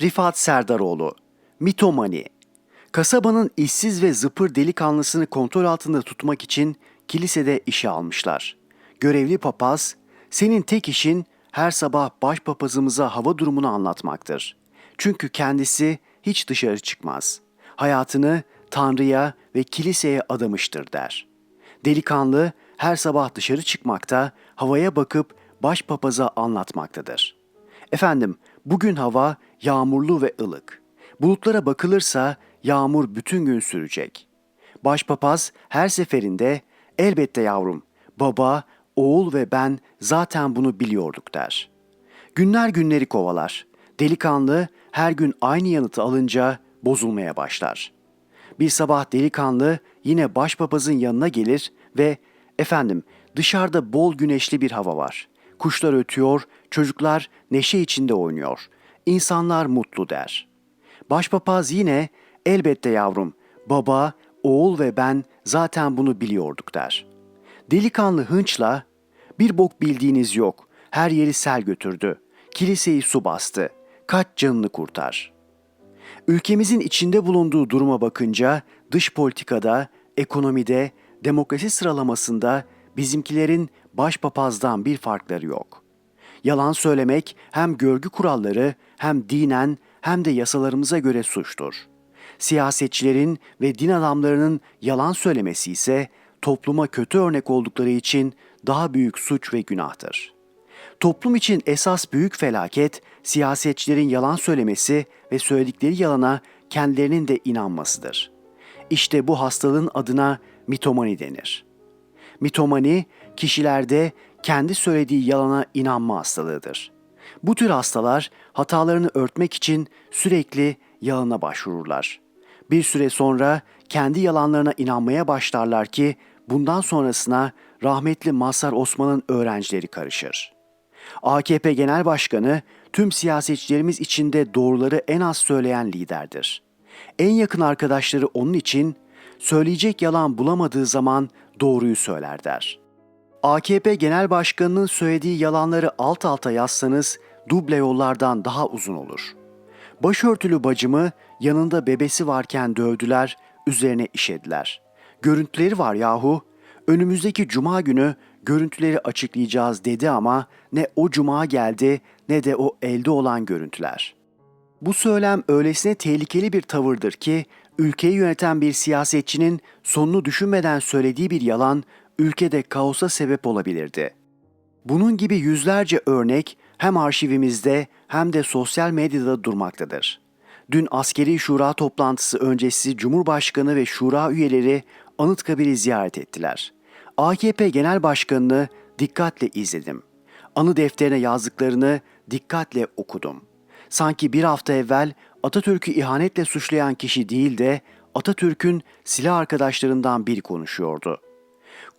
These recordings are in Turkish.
Rifat Serdaroğlu Mitomani Kasabanın işsiz ve zıpır delikanlısını kontrol altında tutmak için kilisede işe almışlar. Görevli papaz, senin tek işin her sabah başpapazımıza hava durumunu anlatmaktır. Çünkü kendisi hiç dışarı çıkmaz. Hayatını Tanrı'ya ve kiliseye adamıştır der. Delikanlı her sabah dışarı çıkmakta, havaya bakıp başpapaza anlatmaktadır. Efendim, bugün hava yağmurlu ve ılık. Bulutlara bakılırsa yağmur bütün gün sürecek. Başpapaz her seferinde elbette yavrum, baba, oğul ve ben zaten bunu biliyorduk der. Günler günleri kovalar. Delikanlı her gün aynı yanıtı alınca bozulmaya başlar. Bir sabah delikanlı yine başpapazın yanına gelir ve efendim dışarıda bol güneşli bir hava var. Kuşlar ötüyor, çocuklar neşe içinde oynuyor. İnsanlar mutlu der. Başpapaz yine elbette yavrum, baba, oğul ve ben zaten bunu biliyorduk der. Delikanlı hınçla bir bok bildiğiniz yok. Her yeri sel götürdü. Kiliseyi su bastı. Kaç canını kurtar. Ülkemizin içinde bulunduğu duruma bakınca dış politikada, ekonomide, demokrasi sıralamasında bizimkilerin başpapazdan bir farkları yok. Yalan söylemek hem görgü kuralları hem dinen hem de yasalarımıza göre suçtur. Siyasetçilerin ve din adamlarının yalan söylemesi ise topluma kötü örnek oldukları için daha büyük suç ve günahtır. Toplum için esas büyük felaket siyasetçilerin yalan söylemesi ve söyledikleri yalana kendilerinin de inanmasıdır. İşte bu hastalığın adına mitomani denir. Mitomani kişilerde kendi söylediği yalana inanma hastalığıdır. Bu tür hastalar hatalarını örtmek için sürekli yalana başvururlar. Bir süre sonra kendi yalanlarına inanmaya başlarlar ki bundan sonrasına rahmetli Mazhar Osman'ın öğrencileri karışır. AKP Genel Başkanı tüm siyasetçilerimiz içinde doğruları en az söyleyen liderdir. En yakın arkadaşları onun için söyleyecek yalan bulamadığı zaman doğruyu söyler der. AKP Genel Başkanı'nın söylediği yalanları alt alta yazsanız duble yollardan daha uzun olur. Başörtülü bacımı yanında bebesi varken dövdüler, üzerine işediler. Görüntüleri var yahu. Önümüzdeki cuma günü görüntüleri açıklayacağız dedi ama ne o cuma geldi ne de o elde olan görüntüler. Bu söylem öylesine tehlikeli bir tavırdır ki ülkeyi yöneten bir siyasetçinin sonunu düşünmeden söylediği bir yalan ülkede kaosa sebep olabilirdi. Bunun gibi yüzlerce örnek hem arşivimizde hem de sosyal medyada durmaktadır. Dün askeri şura toplantısı öncesi Cumhurbaşkanı ve şura üyeleri Anıtkabir'i ziyaret ettiler. AKP Genel Başkanı'nı dikkatle izledim. Anı defterine yazdıklarını dikkatle okudum. Sanki bir hafta evvel Atatürk'ü ihanetle suçlayan kişi değil de Atatürk'ün silah arkadaşlarından biri konuşuyordu.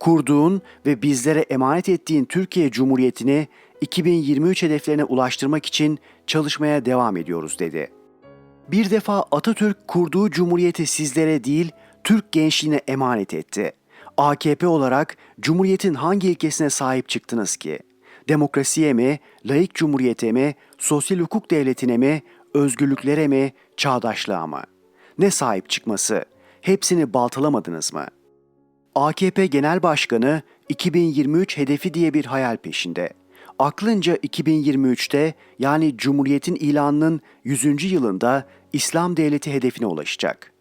Kurduğun ve bizlere emanet ettiğin Türkiye Cumhuriyeti'ni 2023 hedeflerine ulaştırmak için çalışmaya devam ediyoruz dedi. Bir defa Atatürk kurduğu cumhuriyeti sizlere değil, Türk gençliğine emanet etti. AKP olarak cumhuriyetin hangi ilkesine sahip çıktınız ki? Demokrasiye mi, laik cumhuriyete mi, sosyal hukuk devletine mi, özgürlüklere mi, çağdaşlığa mı? Ne sahip çıkması? Hepsini baltalamadınız mı? AKP Genel Başkanı 2023 hedefi diye bir hayal peşinde. Aklınca 2023'te yani Cumhuriyet'in ilanının 100. yılında İslam Devleti hedefine ulaşacak.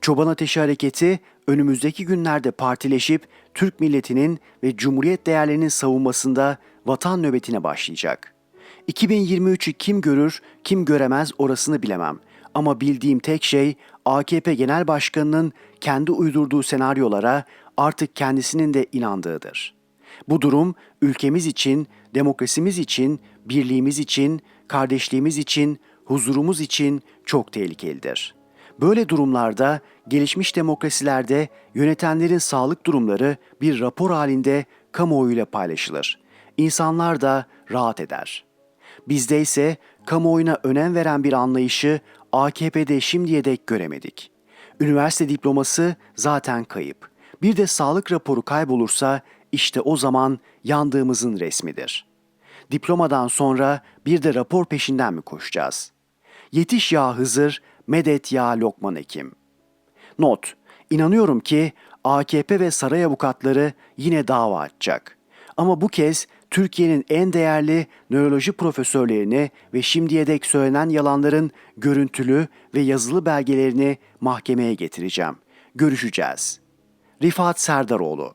Çoban Ateşi Hareketi önümüzdeki günlerde partileşip Türk milletinin ve Cumhuriyet değerlerinin savunmasında vatan nöbetine başlayacak. 2023'ü kim görür, kim göremez orasını bilemem. Ama bildiğim tek şey AKP Genel Başkanı'nın kendi uydurduğu senaryolara artık kendisinin de inandığıdır. Bu durum ülkemiz için, demokrasimiz için, birliğimiz için, kardeşliğimiz için, huzurumuz için çok tehlikelidir. Böyle durumlarda gelişmiş demokrasilerde yönetenlerin sağlık durumları bir rapor halinde kamuoyuyla paylaşılır. İnsanlar da rahat eder. Bizde ise kamuoyuna önem veren bir anlayışı AKP'de şimdiye dek göremedik. Üniversite diploması zaten kayıp. Bir de sağlık raporu kaybolursa işte o zaman yandığımızın resmidir. Diplomadan sonra bir de rapor peşinden mi koşacağız? Yetiş ya Hızır, medet ya Lokman Hekim. Not. İnanıyorum ki AKP ve saray avukatları yine dava açacak. Ama bu kez Türkiye'nin en değerli nöroloji profesörlerini ve şimdiye dek söylenen yalanların görüntülü ve yazılı belgelerini mahkemeye getireceğim. Görüşeceğiz. Rifat Serdaroğlu